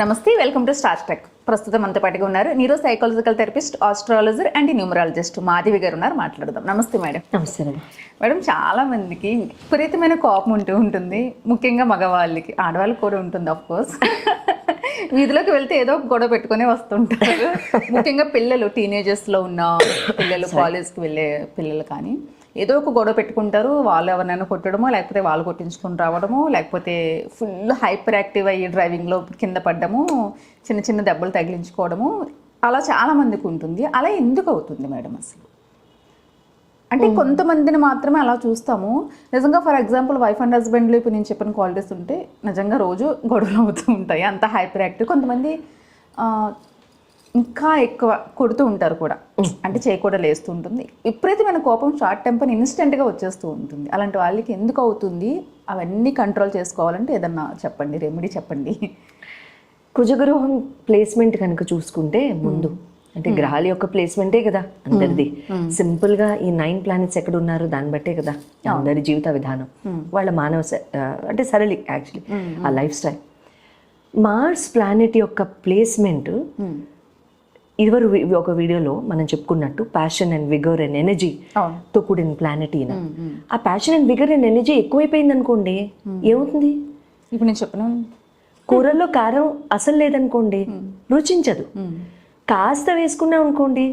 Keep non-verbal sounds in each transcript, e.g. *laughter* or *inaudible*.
నమస్తే welcome to star tech. ప్రస్తుతం అంత పాటుగా ఉన్నారు neuro psychological therapist astrologer and numerologist Madhavi garu ఉన్నారు మాట్లాడదాం. నమస్తే మేడం. నమస్తే. మేడం. చాలా మందికి విపరీతమైన కోపం ఉంటూ ఉంటుంది. ముఖ్యంగా మగవాళ్ళకి ఆడవాళ్ళకి కూడా ఉంటుంది ఆఫ్ కోర్స్ *laughs* వీధిలోకి వెళ్తే ఏదో ఒక గొడవ పెట్టుకునే వస్తుంటారు. ముఖ్యంగా పిల్లలు teenagers లో ఉన్న పిల్లలు కాలేజ్కి వెళ్ళే పిల్లలు కానీ ఏదో ఒక గొడవ పెట్టుకుంటారు. వాళ్ళు ఎవరినైనా కొట్టడమో లేకపోతే వాళ్ళు కొట్టించుకొని రావడమో లేకపోతే ఫుల్ హైపర్ యాక్టివ్ అయ్యి డ్రైవింగ్లో కింద పడ్డము చిన్న చిన్న దెబ్బలు తగిలించుకోవడము అలా చాలా మందికి ఉంటుంది. అలా ఎందుకు అవుతుంది మేడం అసలు? అంటే కొంతమందిని మాత్రమే అలా చూస్తాము. నిజంగా ఫర్ ఎగ్జాంపుల్ వైఫ్ అండ్ హస్బెండ్లో ఇప్పుడు నేను చెప్పిన క్వాలిటీస్ ఉంటే నిజంగా రోజు గొడవలు అవుతూ ఉంటాయి. అంత హైపర్ యాక్టివ్ కొంతమంది ఇంకా ఎక్కువ కొడుతూ ఉంటారు కూడా. అంటే చేయి కూడా లేస్తూ ఉంటుంది. విపరీతమైన కోపం షార్ట్ టెంపర్ ఇన్స్టెంట్గా వచ్చేస్తూ ఉంటుంది. అలాంటి వాళ్ళకి ఎందుకు అవుతుంది? అవన్నీ కంట్రోల్ చేసుకోవాలంటే ఏదన్నా చెప్పండి రెమెడీ చెప్పండి. కుజగ్రహం ప్లేస్మెంట్ కనుక చూసుకుంటే ముందు. అంటే గ్రహాల యొక్క ప్లేస్మెంటే కదా అందరిది. సింపుల్గా ఈ నైన్ ప్లానెట్స్ ఎక్కడ ఉన్నారు దాన్ని బట్టే కదా అందరి జీవిత విధానం. వాళ్ళ మానవ అంటే సరళి యాక్చువల్లీ ఆ లైఫ్ స్టైల్. మార్స్ ప్లానెట్ యొక్క ప్లేస్మెంట్ ఇదివరు ఒక వీడియోలో మనం చెప్పుకున్నట్టు passion and vigour and energy తో కూడిన ప్లానెట్ ఈయన. ఆ passion and vigour and energy ఎక్కువైపోయింది అనుకోండి ఏమవుతుంది? ఇప్పుడు నేను చెప్పిన. కూరల్లో కారం అసలు లేదనుకోండి రుచించదు. కాస్త వేసుకున్నాం అనుకోండి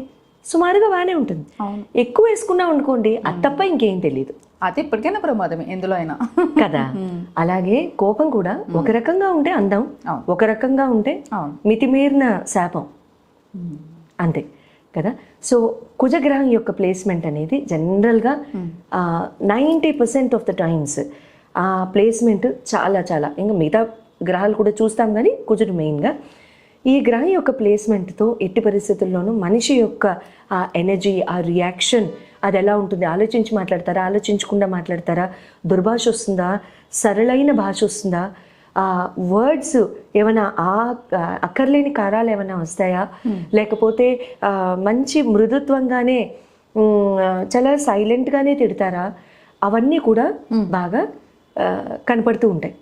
సుమారుగా బాగానే ఉంటుంది. ఎక్కువ వేసుకున్నాం అనుకోండి అది తప్ప ఇంకేం తెలియదు అది ఇప్పటికైనా ప్రమాదమే ఎందులో అయినా. కదా? *laughs* అలాగే కోపం కూడా ఒక రకంగా ఉంటే అందం. ఒక రకంగా ఉంటే మితిమీరిన శాపం. అంతే కదా? సో కుజగ్రహం యొక్క ప్లేస్మెంట్ అనేది జనరల్గా ninety percent of the times ఆ ప్లేస్మెంట్ చాలా చాలా. ఇంకా మిగతా గ్రహాలు కూడా చూస్తాం కానీ కుజుడు మెయిన్గా. ఈ గ్రహం యొక్క ప్లేస్మెంట్తో ఎట్టి పరిస్థితుల్లోనూ మనిషి యొక్క ఆ ఎనర్జీ ఆ రియాక్షన్ అది ఎలా ఉంటుంది? ఆలోచించి మాట్లాడతారా? ఆలోచించకుండా మాట్లాడతారా? దుర్భాష వస్తుందా? సరళైన భాష వస్తుందా? వర్డ్స్ ఏమైనా ఆ అక్కర్లేని కారాలు ఏమైనా వస్తాయా? లేకపోతే ఆ, మంచి మృదుత్వంగానే చాలా సైలెంట్గానే తిడతారా? అవన్నీ కూడా బాగా ఆ, కనపడుతూ ఉంటాయి.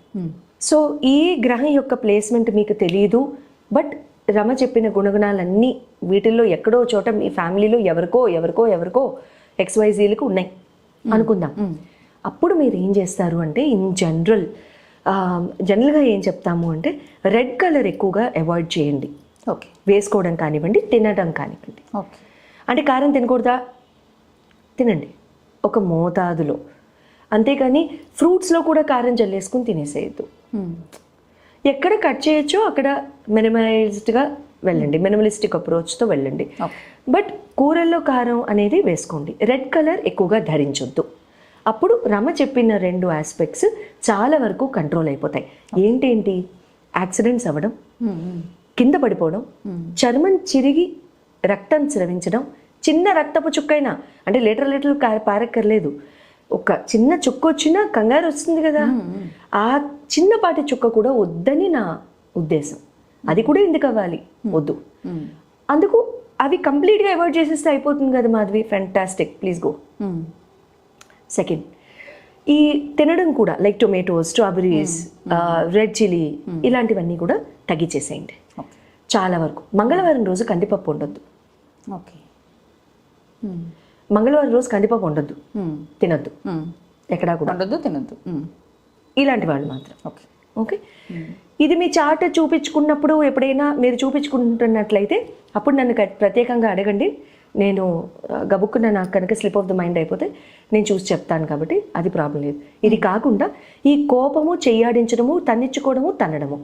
సో ఈ గ్రహం యొక్క ప్లేస్మెంట్ మీకు తెలియదు బట్ రమ చెప్పిన గుణగుణాలన్నీ వీటిల్లో ఎక్కడో చోట మీ ఫ్యామిలీలో ఎవరికో ఎవరికో ఎవరికో ఎక్స్వైజీలకు ఉన్నాయి. అనుకుందాం. అప్పుడు మీరు ఏం చేస్తారు అంటే ఇన్ జనరల్ జనరల్గా ఏం చెప్తాము అంటే రెడ్ కలర్ ఎక్కువగా అవాయిడ్ చేయండి. ఓకే వేసుకోవడం కానివ్వండి తినడం కానివ్వండి. ఓకే అంటే కారం తినకూడదా? తినండి. ఒక మోతాదులో. అంతేకాని ఫ్రూట్స్లో కూడా కారం జల్లేసుకుని తినేసేయద్దు. ఎక్కడ కట్ చేయొచ్చో అక్కడ మినిమైజ్డ్గా వెళ్ళండి. మినిమలిస్టిక్ అప్రోచ్తో వెళ్ళండి. బట్ కూరల్లో కారం అనేది వేసుకోండి. రెడ్ కలర్ ఎక్కువగా ధరించొద్దు. అప్పుడు రమ చెప్పిన రెండు ఆస్పెక్ట్స్ చాలా వరకు కంట్రోల్ అయిపోతాయి. ఏంటేంటి? యాక్సిడెంట్స్ అవ్వడం కింద పడిపోవడం చర్మం చిరిగి రక్తం స్రవించడం చిన్న రక్తపు చుక్కైనా అంటే లీటర్ లీటర్లు పారక్కర్లేదు. ఒక చిన్న చుక్క వచ్చినా కంగారు వస్తుంది కదా. ఆ చిన్నపాటి చుక్క కూడా వద్దని నా ఉద్దేశం. అది కూడా ఎందుకు అవ్వాలి? వద్దు. అందుకు అవి కంప్లీట్గా అవాయిడ్ చేసేస్తే అయిపోతుంది కదా Madhavi. Fantastic please go second ఈ తినడం కూడా like tomatoes strawberries red chilli ఇలాంటివన్నీ కూడా తగ్గించేసేయండి. చాలా వరకు. మంగళవారం రోజు కందిపప్పు ఉండొద్దు ఓకే మంగళవారం రోజు కందిపప్పు ఉండొద్దు తినొద్దు. ఎక్కడా కూడా. ఉండొద్దు తినొద్దు. ఇలాంటి వాళ్ళు మాత్రం. ఓకే ఓకే ఇది మీ చార్ట్ చూపించుకున్నప్పుడు ఎప్పుడైనా మీరు చూపించుకుంటున్నట్లయితే అప్పుడు నన్ను ప్రత్యేకంగా అడగండి. నేను ఆ, గబుక్కున నాకు కనుక స్లిప్ ఆఫ్ ద మైండ్ అయిపోతే నేను చూసి చెప్తాను కాబట్టి అది ప్రాబ్లం లేదు. ఇది కాకుండా ఈ కోపము చెయ్యాడించడము తన్నిచ్చుకోవడము తన్నడము.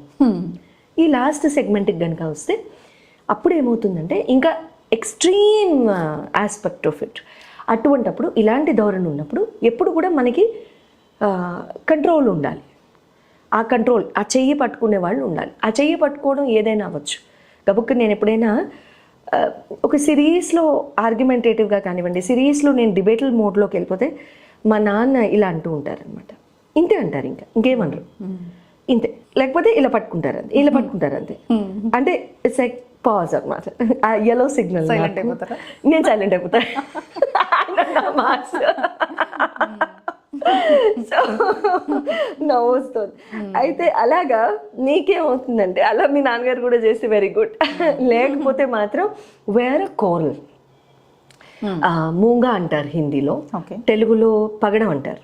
ఈ లాస్ట్ సెగ్మెంట్కి కనుక వస్తే అప్పుడు ఏమవుతుందంటే ఇంకా ఎక్స్ట్రీమ్ ఆస్పెక్ట్ ఆఫ్ ఇట్ అటువంటప్పుడు ఇలాంటి ధోరణి ఉన్నప్పుడు ఎప్పుడు కూడా మనకి కంట్రోల్ ఉండాలి. ఆ కంట్రోల్ ఆ చెయ్యి పట్టుకునే వాళ్ళు ఉండాలి. ఆ చెయ్యి పట్టుకోవడం ఏదైనా అవ్వచ్చు. గబుక్కు నేను ఎప్పుడైనా ఒక సిరీస్లో ఆర్గ్యుమెంటేటివ్గా కానివ్వండి సిరీస్లో నేను డిబేటల్ మోడ్లోకి వెళ్ళిపోతే మా నాన్న ఇలా అంటూ ఉంటారనమాట ఇంతే అంటారు ఇంకా ఇంకేమనరు. ఇంతే. లేకపోతే ఇలా పట్టుకుంటారు అంతే ఇలా పట్టుకుంటారు అంతే. అంటే ఇట్స్ లైక్ పాజ్ అనమాట ఆ ఎల్లో సిగ్నల్? నేను సైలెంట్ అయిపోతా. *laughs* సో నవ్వు వస్తుంది అయితే అలాగా నీకేమవుతుందంటే అలా మీ నాన్నగారు కూడా చేస్తే వెరీ గుడ్ లేకపోతే మాత్రం వేరే కోరల్ మూంగా అంటారు హిందీలో. తెలుగులో పగడం అంటారు.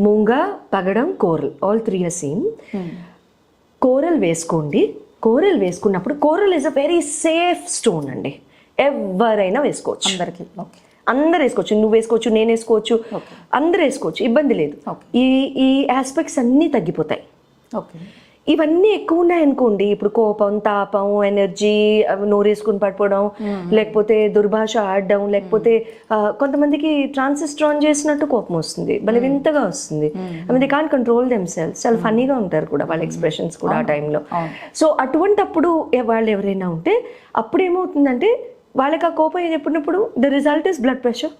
మూంగా పగడం coral all three are same coral వేసుకోండి. కోరల్ వేసుకున్నప్పుడు coral is a very safe stone అండి. ఎవరైనా వేసుకోవచ్చు. అందరికి. ఓకే అందరు వేసుకోవచ్చు నువ్వు వేసుకోవచ్చు నేను వేసుకోవచ్చు అందరు వేసుకోవచ్చు ఇబ్బంది లేదు. ఈ ఈ ఆస్పెక్ట్స్ అన్నీ తగ్గిపోతాయి. ఓకే. ఇవన్నీ ఎక్కువ ఉన్నాయనుకోండి ఇప్పుడు కోపం తాపం ఎనర్జీ నోరేసుకుని పడిపోవడం లేకపోతే దుర్భాష ఆడడం లేకపోతే కొంతమందికి ట్రాన్సిస్ట్రాన్ చేసినట్టు కోపం వస్తుంది భలే వింతగా వస్తుంది I they can control them cells చాలా ఫన్నీగా ఉంటారు కూడా వాళ్ళ ఎక్స్ప్రెషన్స్ కూడా ఆ టైంలో సో అటువంటప్పుడు వాళ్ళు ఎవరైనా ఉంటే అప్పుడు ఏమవుతుందంటే వాళ్ళకి ఆ కోపం ఎప్పుడినప్పుడు the result is blood pressure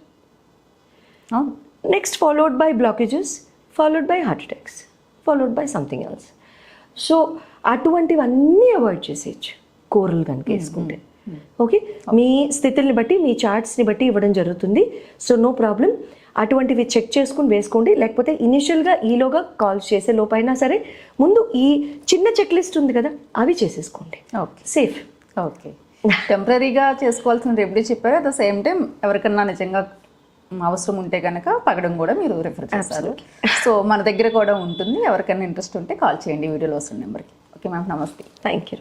next followed by blockages followed by heart attacks followed by something else so అటువంటివన్నీ avoid చేసేయచ్చు. కూరలు కనుక వేసుకుంటే. ఓకే మీ స్థితిని బట్టి మీ చార్ట్స్ని బట్టి ఇవ్వడం జరుగుతుంది. సో నో ప్రాబ్లం అటువంటివి చెక్ చేసుకుని వేసుకోండి. లేకపోతే ఇనిషియల్గా ఈలోగా కాల్స్ చేసే లోపైనా సరే ముందు ఈ చిన్న చెక్ లిస్ట్ ఉంది కదా అవి చేసేసుకోండి. ఓకే సేఫ్ ఓకే టెంపరీగా చేసుకోవాల్సిన రెమెడీ చెప్పారు. అట్ ద సేమ్ టైం ఎవరికన్నా నిజంగా అవసరం ఉంటే కనుక పగడం కూడా మీరు రిఫర్ చేస్తారు సో మన దగ్గర కూడా ఉంటుంది. ఎవరికైనా ఇంట్రెస్ట్ ఉంటే కాల్ చేయండి. వీడియోలో వస్తున్న నెంబర్కి. Okay ma'am. నమస్తే. Thank you